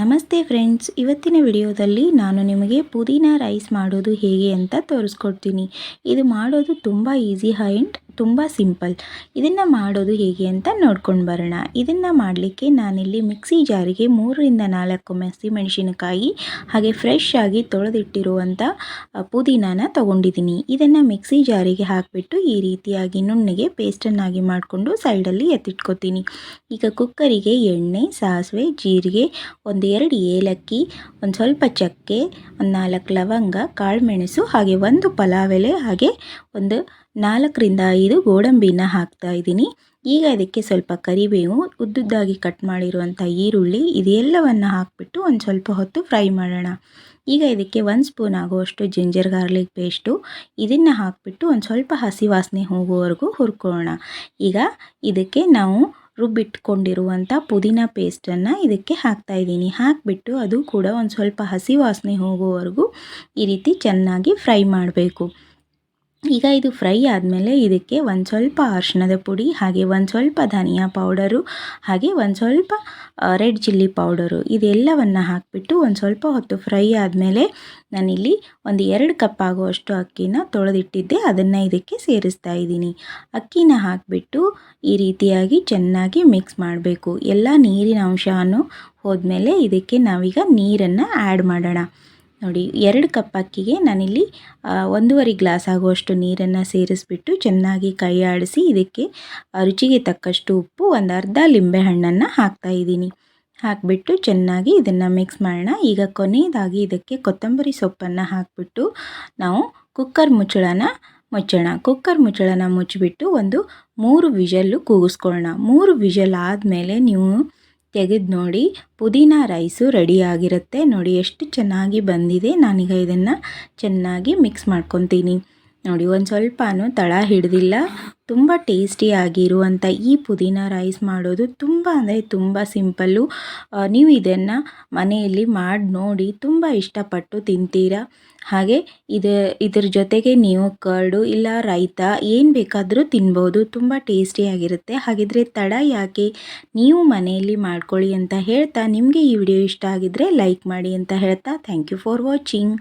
ನಮಸ್ತೆ ಫ್ರೆಂಡ್ಸ್, ಇವತ್ತಿನ ವಿಡಿಯೋದಲ್ಲಿ ನಾನು ನಿಮಗೆ ಪುದೀನ ರೈಸ್ ಮಾಡೋದು ಹೇಗೆ ಅಂತ ತೋರಿಸ್ಕೊಡ್ತೀನಿ. ಇದು ಮಾಡೋದು ತುಂಬ ಈಸಿ ಹೈಂಡ್ ತುಂಬ ಸಿಂಪಲ್. ಇದನ್ನು ಮಾಡೋದು ಹೇಗೆ ಅಂತ ನೋಡ್ಕೊಂಡು ಬರೋಣ. ಇದನ್ನು ಮಾಡಲಿಕ್ಕೆ ನಾನಿಲ್ಲಿ ಮಿಕ್ಸಿ ಜಾರಿಗೆ ಮೂರರಿಂದ ನಾಲ್ಕು ಮೆಸಿ ಮೆಣಸಿನಕಾಯಿ ಹಾಗೆ ಫ್ರೆಶ್ ಆಗಿ ತೊಳೆದಿಟ್ಟಿರುವಂಥ ಪುದೀನಾನ ತೊಗೊಂಡಿದ್ದೀನಿ. ಇದನ್ನು ಮಿಕ್ಸಿ ಜಾರಿಗೆ ಹಾಕಿಬಿಟ್ಟು ಈ ರೀತಿಯಾಗಿ ನುಣ್ಣಗೆ ಪೇಸ್ಟನ್ನಾಗಿ ಮಾಡಿಕೊಂಡು ಸೈಡಲ್ಲಿ ಎತ್ತಿಟ್ಕೊತೀನಿ. ಈಗ ಕುಕ್ಕರಿಗೆ ಎಣ್ಣೆ, ಸಾಸಿವೆ, ಜೀರಿಗೆ ಒಂದು ಎರಡು ಏಲಕ್ಕಿ, ಒಂದು ಸ್ವಲ್ಪ ಚಕ್ಕೆ, ಒಂದು ನಾಲ್ಕು ಲವಂಗ ಕಾಳುಮೆಣಸು ಹಾಗೆ ಒಂದು ಪಲಾವ್ ಎಲೆ ಹಾಗೆ ಒಂದು ನಾಲ್ಕರಿಂದ ಐದು ಗೋಡಂಬಿನ ಹಾಕ್ತಾ ಇದ್ದೀನಿ. ಈಗ ಇದಕ್ಕೆ ಸ್ವಲ್ಪ ಕರಿಬೇವು, ಉದ್ದುದ್ದಾಗಿ ಕಟ್ ಮಾಡಿರುವಂಥ ಈರುಳ್ಳಿ, ಇದೆಲ್ಲವನ್ನು ಹಾಕಿಬಿಟ್ಟು ಒಂದು ಸ್ವಲ್ಪ ಹೊತ್ತು ಫ್ರೈ ಮಾಡೋಣ. ಈಗ ಇದಕ್ಕೆ ಒಂದು ಸ್ಪೂನ್ ಆಗುವಷ್ಟು ಜಿಂಜರ್ ಗಾರ್ಲಿಕ್ ಪೇಸ್ಟು, ಇದನ್ನು ಹಾಕಿಬಿಟ್ಟು ಒಂದು ಸ್ವಲ್ಪ ಹಸಿ ವಾಸನೆ ಹೋಗುವವರೆಗೂ ಹುರ್ಕೊಳ್ಳೋಣ. ಈಗ ಇದಕ್ಕೆ ನಾವು ರುಬ್ಬಿಟ್ಕೊಂಡಿರುವಂಥ ಪುದೀನ ಪೇಸ್ಟನ್ನು ಇದಕ್ಕೆ ಹಾಕ್ತಾ ಇದ್ದೀನಿ. ಹಾಕಿಬಿಟ್ಟು ಅದು ಕೂಡ ಒಂದು ಸ್ವಲ್ಪ ಹಸಿ ವಾಸನೆ ಹೋಗೋವರೆಗೂ ಈ ರೀತಿ ಚೆನ್ನಾಗಿ ಫ್ರೈ ಮಾಡಬೇಕು. ಈಗ ಇದು ಫ್ರೈ ಆದಮೇಲೆ ಇದಕ್ಕೆ ಒಂದು ಸ್ವಲ್ಪ ಅರಿಶಿಣದ ಪುಡಿ, ಹಾಗೆ ಒಂದು ಸ್ವಲ್ಪ ಧನಿಯಾ ಪೌಡರು, ಹಾಗೆ ಒಂದು ಸ್ವಲ್ಪ ರೆಡ್ ಚಿಲ್ಲಿ ಪೌಡರು ಇದೆಲ್ಲವನ್ನು ಹಾಕಿಬಿಟ್ಟು ಒಂದು ಸ್ವಲ್ಪ ಹೊತ್ತು ಫ್ರೈ ಆದಮೇಲೆ ನಾನಿಲ್ಲಿ ಒಂದು ಎರಡು ಕಪ್ ಆಗುವಷ್ಟು ಅಕ್ಕಿನ ತೊಳೆದಿಟ್ಟಿದ್ದೆ. ಅದನ್ನು ಇದಕ್ಕೆ ಸೇರಿಸ್ತಾ ಇದ್ದೀನಿ. ಅಕ್ಕಿನ ಹಾಕಿಬಿಟ್ಟು ಈ ರೀತಿಯಾಗಿ ಚೆನ್ನಾಗಿ ಮಿಕ್ಸ್ ಮಾಡಬೇಕು. ಎಲ್ಲ ನೀರಿನ ಅಂಶವನ್ನು ಹೋದ್ಮೇಲೆ ಇದಕ್ಕೆ ನಾವೀಗ ನೀರನ್ನು ಆ್ಯಡ್ ಮಾಡೋಣ. ನೋಡಿ, ಎರಡು ಕಪ್ ಅಕ್ಕಿಗೆ ನಾನಿಲ್ಲಿ ಒಂದೂವರೆ ಗ್ಲಾಸ್ ಆಗುವಷ್ಟು ನೀರನ್ನು ಸೇರಿಸ್ಬಿಟ್ಟು ಚೆನ್ನಾಗಿ ಕೈ ಆಡಿಸಿ ಇದಕ್ಕೆ ರುಚಿಗೆ ತಕ್ಕಷ್ಟು ಉಪ್ಪು, ಒಂದು ಅರ್ಧ ಲಿಂಬೆಹಣ್ಣನ್ನು ಹಾಕ್ತಾ ಇದ್ದೀನಿ. ಹಾಕಿಬಿಟ್ಟು ಚೆನ್ನಾಗಿ ಇದನ್ನು ಮಿಕ್ಸ್ ಮಾಡೋಣ. ಈಗ ಕೊನೆಯದಾಗಿ ಇದಕ್ಕೆ ಕೊತ್ತಂಬರಿ ಸೊಪ್ಪನ್ನು ಹಾಕಿಬಿಟ್ಟು ನಾವು ಕುಕ್ಕರ್ ಮುಚ್ಚಳನ ಮುಚ್ಚೋಣ. ಕುಕ್ಕರ್ ಮುಚ್ಚಳನ ಮುಚ್ಚಿಬಿಟ್ಟು ಒಂದು ಮೂರು ವಿಷಲ್ಲು ಕೂಗಿಸ್ಕೊಳ್ಳೋಣ. ಮೂರು ವಿಷಲ್ ಆದಮೇಲೆ ನೀವು ತೆಗೆದು ನೋಡಿ ಪುದೀನ ರೈಸು ರೆಡಿಯಾಗಿರುತ್ತೆ. ನೋಡಿ ಎಷ್ಟು ಚೆನ್ನಾಗಿ ಬಂದಿದೆ. ನಾನೀಗ ಇದನ್ನು ಚೆನ್ನಾಗಿ ಮಿಕ್ಸ್ ಮಾಡ್ಕೊತೀನಿ. ನೋಡಿ, ಒಂದು ಸ್ವಲ್ಪನೂ ತಳ ಹಿಡ್ದಿಲ್ಲ. ತುಂಬ ಟೇಸ್ಟಿಯಾಗಿರುವಂಥ ಈ ಪುದೀನ ರೈಸ್ ಮಾಡೋದು ತುಂಬ ಅಂದರೆ ತುಂಬ ಸಿಂಪಲ್ಲು. ನೀವು ಇದನ್ನು ಮನೆಯಲ್ಲಿ ಮಾಡಿ ನೋಡಿ ತುಂಬ ಇಷ್ಟಪಟ್ಟು ತಿಂತೀರಾ. ಹಾಗೆ ಇದು, ಇದ್ರ ಜೊತೆಗೆ ನೀವು ಕರ್ಡು ಇಲ್ಲ ರೈತ ಏನು ಬೇಕಾದರೂ ತಿನ್ಬೋದು. ತುಂಬ ಟೇಸ್ಟಿಯಾಗಿರುತ್ತೆ ಹಾಗಿದ್ರೆ ತಡ ಯಾಕೆ? ನೀವು ಮನೆಯಲ್ಲಿ ಮಾಡ್ಕೊಳ್ಳಿ ಅಂತ ಹೇಳ್ತಾ ನಿಮಗೆ ಈ ವಿಡಿಯೋ ಇಷ್ಟ ಆಗಿದ್ರೆ ಲೈಕ್ ಮಾಡಿ ಅಂತ ಹೇಳ್ತಾ ಥ್ಯಾಂಕ್ ಯು ಫಾರ್ ವಾಚಿಂಗ್.